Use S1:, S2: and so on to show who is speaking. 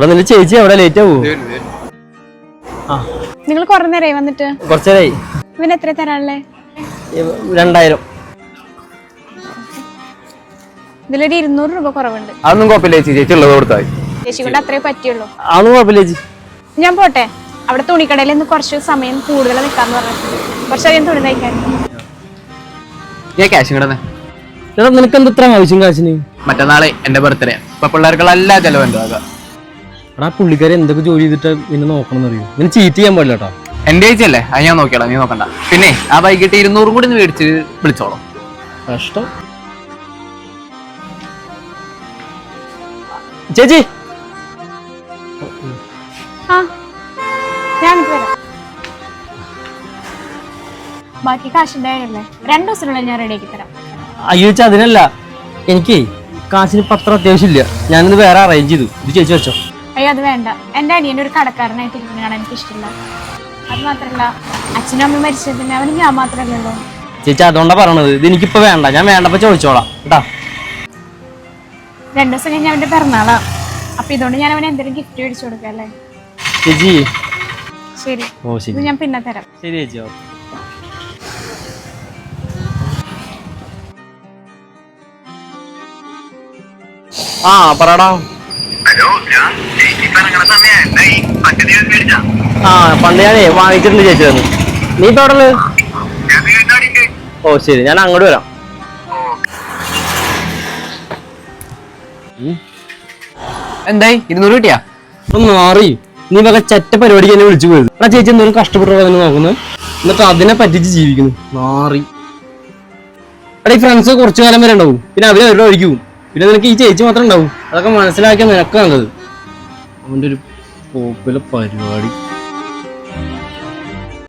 S1: ഇവിടെ നിന്റെ ചേച്ചി അവിടെ ലേറ്റ് ആവൂ? ആ.
S2: നിങ്ങൾ കുറെ നേരമായി വന്നിട്ട്?
S1: കുറച്ചേരായി.
S2: ഇവൻ എത്ര തരാനുള്ളേ?
S1: രണ്ടായിരം.
S2: ഇതിലൊരു ഇരുന്നൂറ് രൂപ കുറവുണ്ട്.
S3: അതൊന്നും കുഴപ്പമില്ല ചേച്ചി. ചേച്ചി ഉള്ളത് കൊടുത്താൽ
S2: ചേച്ചി കൊണ്ട് അത്രേ പറ്റിയുള്ളൂ.
S1: അതൊന്നും കുഴപ്പമില്ല ചേച്ചി.
S2: ഞാൻ പോട്ടെ. അവിടെ തുണിക്കടയിൽ നിന്ന് കുറച്ച് സമയം കൂടുതൽ നിൽക്കാന്ന് പറഞ്ഞിട്ടുണ്ട്. കുറച്ചധികം തുണി തയ്ക്കാൻ.
S3: ഞാൻ ക്യാഷ് കിടന്നേ
S1: നിനക്ക് എന്ത് ഇത്ര ആവശ്യം കാശിന്?
S3: മറ്റന്നാളെ എന്റെ ബർത്ത്ഡേ ഇപ്പൊ പിള്ളേർക്കുള്ള എല്ലാ ചെലവും വക.
S1: എടാ പുള്ളിക്കാരി എന്തൊക്കെ ജോലി ചെയ്തിട്ട് പിന്നെ നോക്കണം അറിയോ നിന്നെ ചീറ്റ് ചെയ്യാൻ പാടില്ല കേട്ടോ
S3: എന്റെ ചേച്ചിയല്ലേ? അത് ഞാൻ നോക്കിയോളാം നീ നോക്കണ്ട. പിന്നെ ആ വൈകിട്ട് ഇരുന്നൂറും കൂടി ഒന്ന് മേടിച്ച് വിളിച്ചോളാം.
S1: കഷ്ടം. ചേച്ചി!
S2: ആ ഞാൻ രണ്ടു ദിവസത്തിനുള്ളിൽ റെഡിയാക്കി തരാം.
S1: അയ്യോ ചേച്ചി അതിനല്ല. എനിക്ക് കാശിന് പത്രം അത്യാവശ്യമില്ല ഞാനിത് വേറെ അറേഞ്ച് ചെയ്തു. ഇത് ചേച്ചി വെച്ചോ.
S2: അയ്യോ അത് വേണ്ട. എന്റെ അനിയൻ ഒരു കടക്കാരനായിട്ട് ഇരിക്കുന്ന കാണാൻ എനിക്ക് ഇഷ്ടമില്ല അത് മാത്രമല്ല അച്ഛനും അമ്മയും മരിച്ചതിന് അവന് ഞാൻ മാത്രമല്ലല്ലോ
S1: ചേച്ചി അതുകൊണ്ടാ പറയണത്. ഇത് എനിക്കിപ്പോ വേണ്ട. ഞാൻ വേണ്ടപ്പോ ചോദിച്ചോളാം. കേട്ടാ?
S2: രണ്ടു ദിവസം കഴിഞ്ഞ് അവന്റെ പിറന്നാളാ. അപ്പൊ ഇതുകൊണ്ട് ഞാൻ അവന് എന്തെങ്കിലും ഗിഫ്റ്റ് മേടിച്ചു കൊടുക്കാം അല്ലേ?
S1: ചേച്ചി.
S2: ശരി.
S1: ഓ
S2: ഇത്
S1: ശരി
S2: ഞാൻ പിന്നെ തരാം.
S1: ശരി ചേച്ചി. ഓ. ആ പറടാ. ആ പണ്ട് ഞാനേ വാങ്ങിച്ചിട്ടുണ്ട് ചേച്ചി തന്നു നീ ഇപ്പൊ അവിടെ? ഓ ശരി. ഞാൻ അങ്ങോട്ട് വരാം.
S3: എന്തായി? ഇരുന്നൂറ് കിട്ടിയാ?
S1: ഒന്ന് മാറി. നീ വക ചറ്റ പരിപാടിക്ക് എന്നെ വിളിച്ചു പോയത്. എടാ ചേച്ചി എന്തോരം കഷ്ടപ്പെട്ടു നോക്കുന്നത് എന്നിട്ട് അതിനെ പറ്റിച്ച് ജീവിക്കുന്നു. മാറി. എടാ ഈ ഫ്രണ്ട്സ് കുറച്ചു കാലം വരെ ഉണ്ടാവും. പിന്നെ അവർ അവരുടെ ഒഴിക്ക് പിന്നെ നിനക്ക് ഈ ചേച്ചി മാത്രം ഉണ്ടാവും. അതൊക്കെ മനസ്സിലാക്കിയാൽ നിനക്ക് നല്ലത്. അവന്റെ ഒരു പോപ്പുലർ പരിപാടി.